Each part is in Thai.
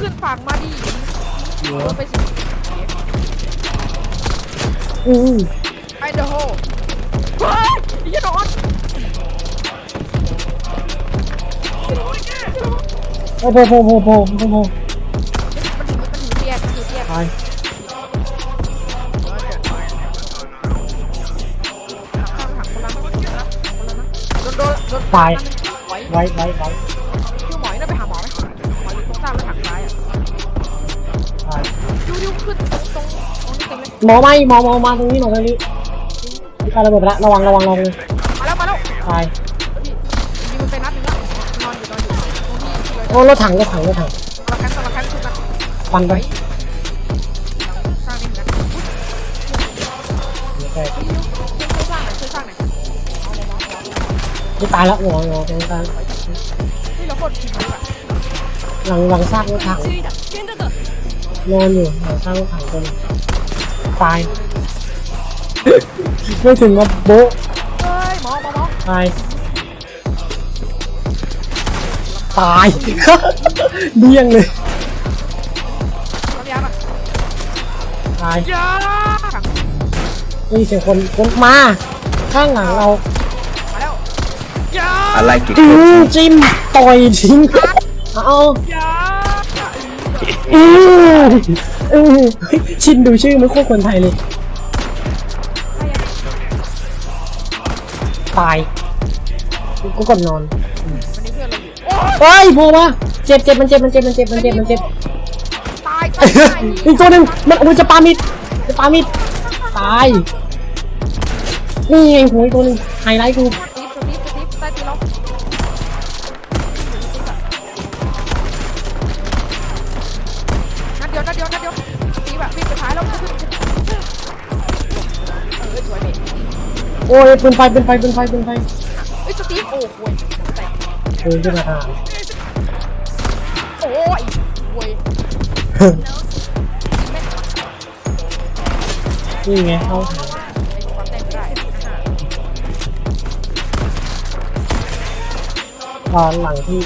ขึ้นฝั่งมาดิเดี๋ยวโดนไปสิอู้ไอเดอะโฮเฮ้ยอย่าโดนโอ้โหโอ้โหโอ้โหโอ้โหโอ้โหมันถือมันถือเตียนมันถือเตียนตายข้างถังคนละ หมอไม่หมอหมอมาตรงนี้หมอตรงนี้มีการระเบิดไปละระวังระวังระวังเลยมาแล้วมาแล้วตายพี่ยิงมันไปนัดหนึงแล้วนอนอยู่นอนอยู่ตรงที่ที่เลยโอ้รถถังรถถังรถถังเราแคมป์เราแคมป์ขึ้นมาฟันไปไว้สร้างนี่เหมือนกันอุ๊ยเดี๋ยวแตกช่วยสร้างหน่อยช่วยสร้างหน่อยเอาเอาเอาเอาไม่ตายแล้วหมอหมอตรงกลางนี่เราโคตรผิดเลยอะหลังหลังซากรถถังนอนอยู่หลังซากรถถังคน ตาย ไม่ถึงกับโบ๊ะเฮ้ยหมอหมอหมอตาย ตายเดี้ยงเลยเราเรียนอะตายยานี่เสียงคนคนมา ข้างหลังเรามาแล้วยา I like it. อืมจิ้มต่อยทิ้ง เอายาอืมอืม เฮ้ยชินดูชื่อไม่โคตรคนไทยเลย ตาย กูกดนอนวันนี้เพื่อนเราอยู่ โอ้ยเฮ้ยโผล่มาเจ็บเจ็บมันเจ็บมันเจ็บมันเจ็บมันเจ็บมันเจ็บตายตายตายอีกตัวหนึ่งมันโอ้ยจะปามิดจะปามิดตาย นี่ไงหัวอีกตัวหนึ่งไฮไลท์กู โอ้ยปืนไฟปืนไฟปืนไฟปืนไฟเอ้ยสตีฟโอ้โหยแต่ปืนขึ้นมาทางโอ้ยโว้ยนี่ไงเขาไอ้ความแต่งไม่ได้อ่าตอนหลังที่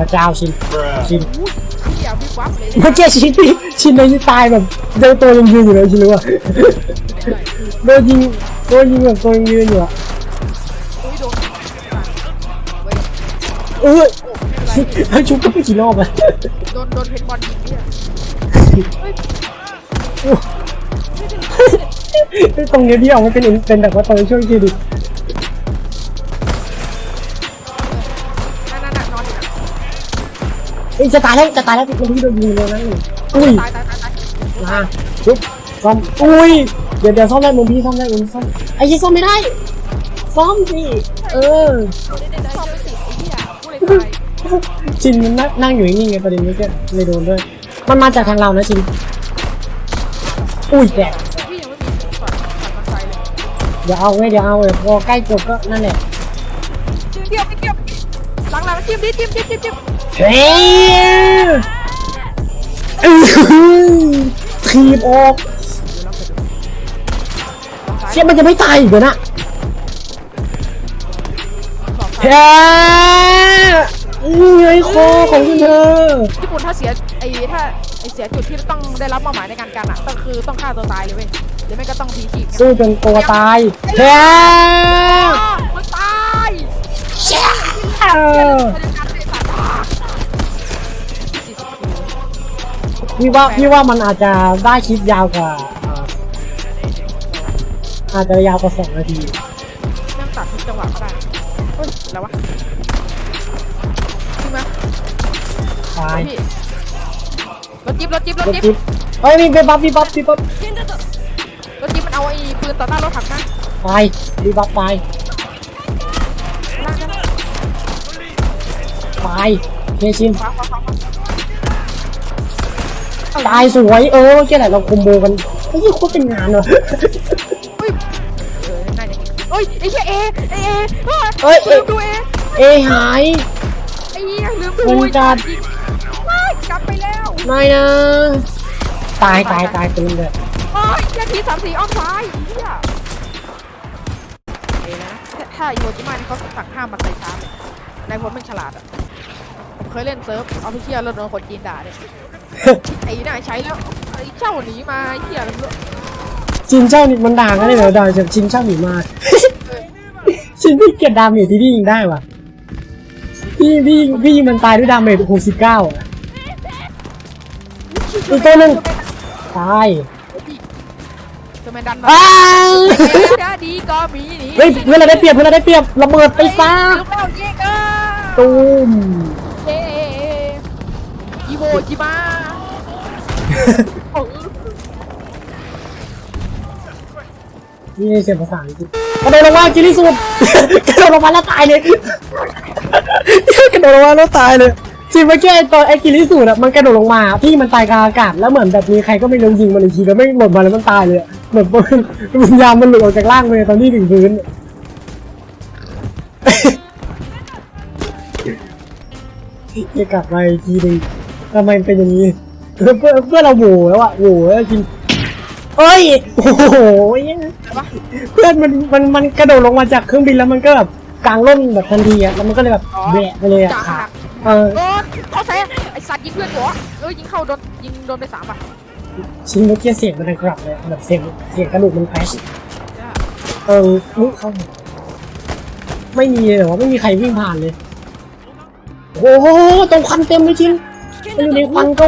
พระเจ้าชินชินอุ้ยเหี้ยวิบวับเลยเมื่อกี้ชินที่ชินเลยที่ตายแบบเดินตัวยังยืนอยู่เลยชินรู้ป่ะโดนยิงโดนยิงแบบตัวยังยืนอยู่อะอุ้ยโดนเว้ยเออโอ้ไม่เป็นไรให้ชุบก็ไปกี่รอบอะโดนโดนเพนบอลยิงเนี่ยเฮ้ยตรงเนี้ยที่เอามันเป็นเป็นแบบว่าตอนช่วยชีดิ อ้ยจะตายแล้วจะตายแล้วตรงที่โดนยิงเลยนั่นเลยอุ้ยตายตายตายตายมาชุบซ่อมอุ้ยเดี๋ยวเดี๋ยวซ่อมได้มุมพี่ซ่อมได้มุมซ่อมไอ้ยี่ซ่อมไม่ได้ซ่อมสิเออซ่อมไม่ติดไอ้เหี้ยพูดเลยตายชินมันนั่งอยู่นิ่งๆไงประเด็นนี้ก็เลยโดนด้วย มันมาจากทางเรานะชิน อุ้ยแก่เดี๋ยวเอาไว้เดี๋ยวเอาเลยพอใกล้จบก็นั่นแหละเดียวไม่เดียวหลังหลังจิ้มดิจิ้มจิ้มจิ้ม จิ้มเฮ้ยอื้อหือทีบออกเชี่ยมันจะไม่ตายอีกเหรอนะสองซ้ายแพ้นี่ไงคอของคุณเธอญี่ปุ่นถ้าเสียไอ้ถ้าไอ้เสียจุดที่ต้องได้รับมอบหมายในการกันอะต้องคือต้องฆ่าตัวตายเลยเว้ยหรือไม่ก็ต้องพีชีพสู้จนตัวตายแพ้ พี่ว่าพี่ว่ามันอาจจะได้คลิปยาวกว่าเอ่ออาจจะยาวกว่าสองนาทีนั่งตัดทุกจังหวะก็ได้เฮ้ยแล้ววะจริงไหมตายพี่รถจิ๊บรถจิ๊บรถรถจิ๊บจิ๊บเฮ้ยมีเป็นบัฟพี่บัฟพี่บัฟรถจิ๊บมันเอาไอ้ปืนต่อหน้ารถถังมาตายพี่บัฟตายล่างนั่นตายเคชินขวาขวาขวาขวา ตายสวยเออแค่ไหนเราคอมโบกันเฮ้ยโคตรเป็นงานว่ะเฮ้ยเออน่าจะเฮ้ยไอ้เหี้ยเอไอ้เอเฮ้ยลืเอ้ยมดูเอเอหายไอ้เหี้ยลืมดูมันจัดว้ายกลับไปแล้วไม่นะตายตายตายตึงเลยโอ้ยนาทีสามสี่อ้อมซ้ายไอ้เหี้ยเอนะถ้าถ้าโยจิมานี่เขาสั่งห้ามมาใส่ช้าเลยนายพลมันฉลาดอะผมเคยเล่นเซิร์ฟเอาไปเชียร์แล้วโดนคนจีนด่าเนี่ย ไอ้น่าใช้แล้วไอ้เจ้าหนีมาไอ้เหี้ยอะไรไม่รู้ชินเจ้านี่มันด่ากันเลยเหรอด่าจากชินเจ้าหนีมากชินพี่เกลียดดาเมจที่พี่ยิงได้ว่ะพี่พี่พี่ยิงมันตายด้วยดาเมจหกสิบเก้าอะอีกตัวหนึ่งตายจะไม่ดันมาอ้าวจะดีก็มีหนีเฮ้ยเพื่อนเราได้เปรียบเพื่อนเราได้เปรียบระเบิดไปซะลูกเราเยกอะตูมเฮ้อีโวจิมา นี่เสียงภาษาอังกฤษกระโดดลงมากิริสุด กระโดดลงมาแล้วตายเลยกระโดดลงมาแล้วตายเลยจริงเมื่อกี้ไอตอนไอ้กิริสุดอะมันกระโดดลงมาพี่มันตายกลางอากาศแล้วเหมือนแบบมีใครก็ไม่รู้ยิงมันอีกทีแล้วไม่หมดมาแล้วมันตายเลยอะเหมือนวิญญาณมันหลุดออกจากร่างไปตอนที่ถึงพื้นจะกลับมาอีกทีหนึงทำไมเป็นอย่างนี้ เพื่อนเพื่อนเพื่อนเราโหวแล้วอะโหวแล้วจริงเอ้ยโอ้โหแต่ว่าเพื่อนมันมันมันกระโดดลงมาจากเครื่องบินแล้วมันก็แบบกลางร่มแบบทันทีอะแล้วมันก็เลยแบบแบะไปเลยอะจากขาหักเออโดนเขาใช้ไอสัตว์ยิงเพื่อนหัวเออยิงเข้าโดนยิงโดนไปสามอะชิ้นเมื่อกี้เสียงมันดังกรับเลยแบบเสียงเสียงกระดูกมันแคชเออลุกเข้าไม่มีเลยเหรอวะไม่มีใครวิ่งผ่านเลย โอ้โหตรงควันเต็มเลยชิ้นมันอยู่ในควันก็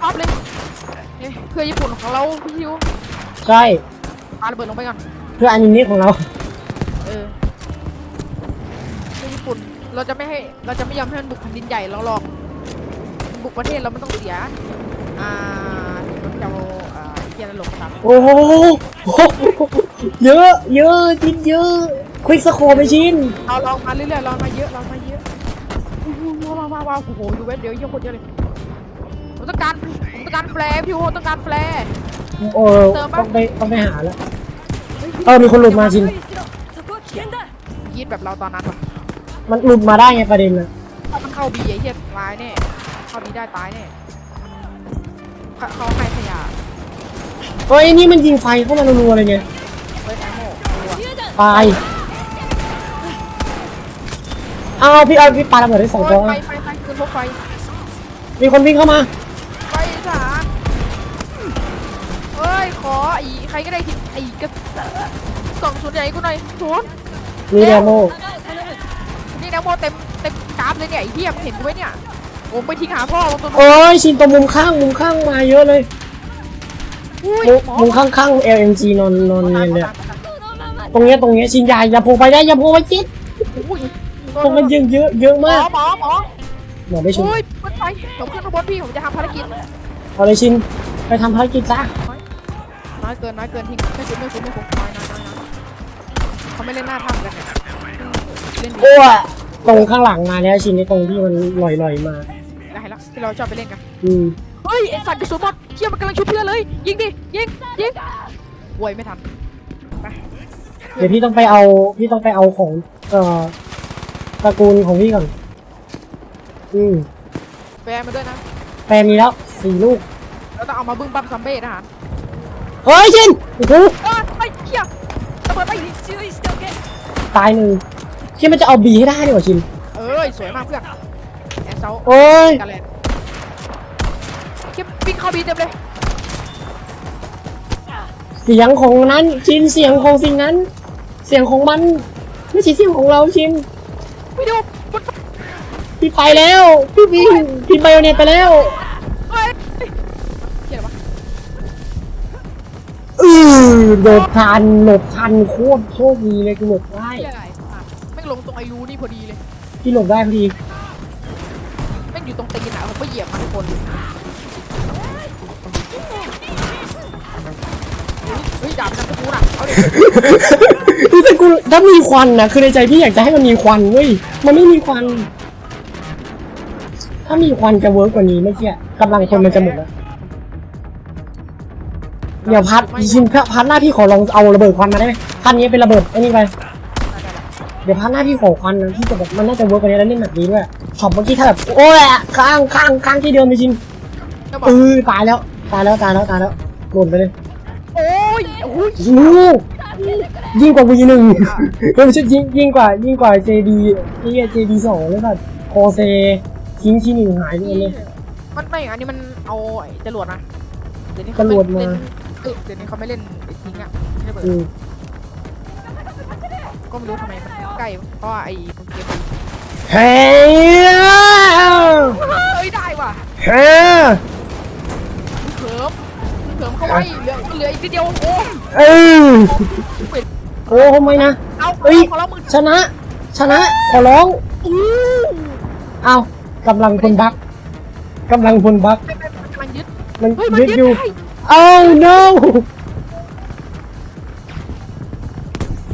เปลี่ยนละเก็บออฟเลยเอ้ยเพื่อญี่ปุ่นของเราพี่ฮิวใช่ปาระเบิดลงไปก่อน เพื่ออนิเมะของเรา เออเพื่อญี่ปุ่น เราจะไม่ให้ เราจะไม่ยอมให้มันบุกแผ่นดินใหญ่เราหรอกบุกประเทศเราไม่ต้องเสีย อ่ามันจะเอาอ่าเกียร์หลงตามโอ้โหเยอะเยอะชิ้นเยอะ ควิกสโคไปชิ้นเราลองมาเรื่อยๆลองมาเยอะลองมาเยอะอู้หูว้าวว้าวว้าวโอ้โหดูเว้ยเดี๋ยวเยอะคนเยอะเลย ผมต้องการผมต้องการแฟร์พี่โอต้องการแฟร์โอ้ต้องไปต้องไปหาแล้ว เออมีคนหลุดมาชินยีดแบบเราตอนนั้นว่ะมันหลุดมาได้ไงประเด็นน่ะถ้ามันเข้าบีไอ้เหี้ยตายแน่เข้าบีได้ตายแน่เขาเขาให้ขยะเฮ้ยนี่มันยิงไฟเข้ามารัวๆเลยเนี่ยเฮ้ยแอมโม่ตัวตายเอาพี่เอาพี่ปาระเบิดได้สองโอ้ตัยวไฟไฟไฟคือพวกไฟ มีคนวิ่งเข้ามา ขอไอ้ใครก็ได้ที่ไอ้กระกล่องส่วนใหญ่กูหน่อยศูนย์มีเดโมนี่นะโมเต็มเต็มกราฟเลยเนี่ยไอ้เหี้ยมึงเห็นกูไหมเนี่ยผมไปทิ้งหาพ่อตรงนู้นโอ้ยชินตรงมุมข้างมุมข้างมาเยอะเลยอุ้ยมุมหมอมุมข้างข้าง LMG นอนนอนหมอเนียนเลยหมออะตรงเนี้ยตรงเนี้ยชินอยาอย่าโผล่ไปได้อย่าโผล่ไปจิ๊ดอุ้ยตรงมันเยอะเยอะเยอะหมอมากหมอหมอหมอได้ชุนอุ้ยมันไปผมขึ้นข้างบนพี่ผมจะทำภารกิจ เอาเลยชินไปทำภารกิจซะน้ อยเกินน้อยเกินทิ้งไม่คุ้มไม่คุ้มไม่คุ้มน้อยน้อยน้อยน้อยเขาไม่เล่นหน้าถ้ำกันเนี่ยเล่นดีโอ้ยตรงข้างหลังมาแล้วชินในตรงที่มันลอยลอยๆมา ได้แล้วที่เราชอบไปเล่นกัน อืมเฮ้ยไอสัตว์กระสุนหมดเชี่ยมันกำลังชุบเพื่อนเลย ยิงดิ ยิง ยิงโวยไม่ทันไปเดี๋ยวพี่ต้องไปเอาพี่ต้องไปเอาของเอ่อตระกูลของพี่ก่อน อืมแฟร์มาด้วยนะ แปลมีแล้วสี่ลูก เราต้องเอามาบึ้มบั้มซัมเบ้ทหาร เฮ้ยชินโอ้โหเอ้ยไปเชี่ยระเบิดไปตายหนึ่งที่มันจะเอาบีให้ได้ดีกว่าชินเอ้ยสวยมากเพื่อนแอนเซาโอ้ยกันแลนเชี่ยปิ้งเข้าบีเต็มเลยเสียงของนั้นชินเสียงของสิ่งนั้น เสียงของมันไม่ใช่เสียงของเราชินวิดีโอมันพี่ไปแล้วพี่วิ่งพี่ไบโอเน็ตไปแล้ว อือหลบทันหลบทันโคตรโชคดีเลยกูหลบได้เชี่ยอะไรอะแม่งลงตรงอายุนี่พอดีเลยพี่หลบได้พอดีแม่งอยู่ตรงตีนอะผมก็เหยียบมันคนเฮ้ยดาบนันตะกูน่ะเอาดิพี่แต่กูถ้ามีควันนะคือในใจพี่อยากจะให้มันมีควันเว้ยมันไม่มีควัน ถ้ามีควันจะเวิร์กกว่านี้เมื่อกี้กำลังคนมันจะหมดแล้ว เดี๋ยวพัดชินพัดหน้าพี่ขอลองเอาระเบิดควันมาได้ไหมพัดนี้เป็นระเบิดไอ้นี่ไปเดี๋ยวพัดหน้าพี่ขอควันนะพี่จะแบบมันน่าจะเวิร์กกว่านี้แล้วเล่นแบบนี้ด้วยช็อปเมื่อกี้ถ้าแบบโอ้ยข้างข้างข้างที่เดิมไปชินจะบอเอกอตายแล้วตายแล้วตายแล้วตายแล้วหล่นไปเลยโอ้ยโอ้ยโอ้โหยิ่งกว่าวีหนึ่งไม่ใช่ยิ่งยิ่งกว่ายิ่งกว่า JD นี่เจดีสองเลยแบบโคเซทิ้งที่หนึ่งหายไปเลยมันไม่อันนี้มันเอาไอ้จรวดนะเดี๋ยวนี้จเขารไม่วดมา เล่นเอ้ยเดี๋ยวนี้เขาไม่เล่นไอ้ทิ้งอะไม่ได้เปิดอืมก็ไม่รู้ทำไมมันใกล้เพราะว่าไอ้เกมมันเฮ้ยเฮ้ยได้ว่ะเฮ้ยเขิมเขิมเข้าไว้เหลือเหลืออีกนิดเดียวโอ้เออปิดโอ้ทำไมนะ เอาเฮ้ย ของเรามือชนะ ชนะ ขอร้องอู้เอากำลังพลบักกำลังพลบักไม่ไม่ไม่มันยึดมันเฮ้ยมันยึดยึดอยู่ได้ โอ้ no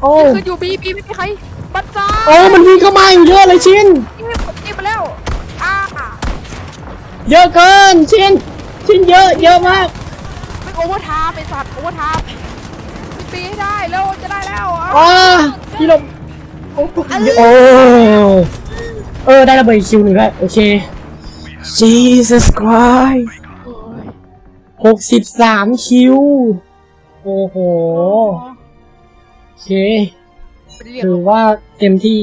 โอ้ คืออยู่บีบีไม่มีใครบัตรจ้าโอ้มันวิ่งเข้ามาอยู่เยอะเลยชินนี่ผมกินมาแล้วอ่าเยอะเกินชิน ชินเยอะเยอะมาก ไม่โอเวอร์ไทม์ไอ้สัตว์โอเวอร์ไทม์มีปีให้ได้แล้วจะได้แล้วอะอ้าพี่ลมโอ้โอ้เออ ได้ระเบิดอีกคิวหนึ่งแล้วโอเค Jesus Christ โอ้ย หกสิบสามคิว โอ้โห โอเคเป็นเรียกถือว่าเต็มที่